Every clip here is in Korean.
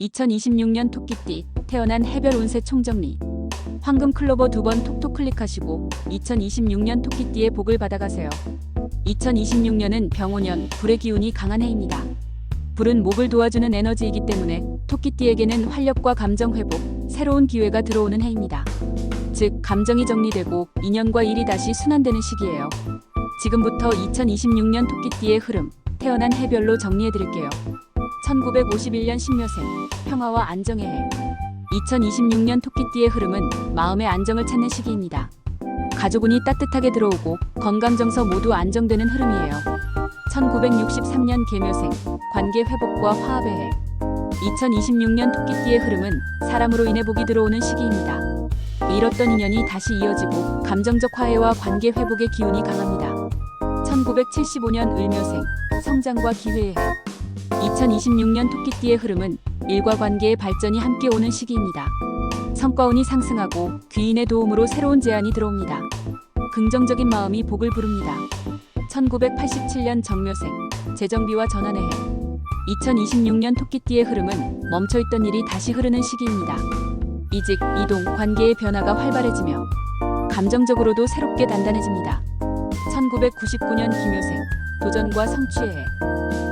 2026년 토끼띠 태어난 해별 운세 총정리 황금 클로버 두 번 톡톡 클릭하시고 2026년 토끼띠의 복을 받아가세요. 2026년은 병오년 불의 기운이 강한 해입니다. 불은 목을 도와주는 에너지이기 때문에 토끼띠에게는 활력과 감정 회복, 새로운 기회가 들어오는 해입니다. 즉 감정이 정리되고 인연과 일이 다시 순환되는 시기예요. 지금부터 2026년 토끼띠의 흐름, 태어난 해별로 정리해 드릴게요. 1951년 신묘생, 평화와 안정의 해. 2026년 토끼띠의 흐름은 마음의 안정을 찾는 시기입니다. 가족운이 따뜻하게 들어오고 건강 정서 모두 안정되는 흐름이에요. 1963년 계묘생, 관계 회복과 화합의 해. 2026년 토끼띠의 흐름은 사람으로 인해 복이 들어오는 시기입니다. 잃었던 인연이 다시 이어지고 감정적 화해와 관계 회복의 기운이 강합니다. 1975년 을묘생, 성장과 기회의 해. 2026년 토끼띠의 흐름은 일과 관계의 발전이 함께 오는 시기입니다. 성과운이 상승하고 귀인의 도움으로 새로운 제안이 들어옵니다. 긍정적인 마음이 복을 부릅니다. 1987년 정묘생, 재정비와 전환의 해. 2026년 토끼띠의 흐름은 멈춰있던 일이 다시 흐르는 시기입니다. 이직, 이동, 관계의 변화가 활발해지며 감정적으로도 새롭게 단단해집니다. 1999년 김효생, 도전과 성취의 해.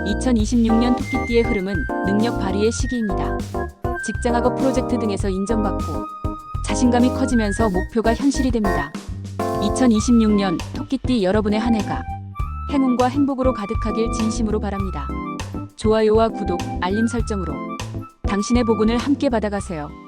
2026년 토끼띠의 흐름은 능력 발휘의 시기입니다. 직장학업 프로젝트 등에서 인정받고 자신감이 커지면서 목표가 현실이 됩니다. 2026년 토끼띠 여러분의 한 해가 행운과 행복으로 가득하길 진심으로 바랍니다. 좋아요와 구독, 알림 설정으로 당신의 복운을 함께 받아가세요.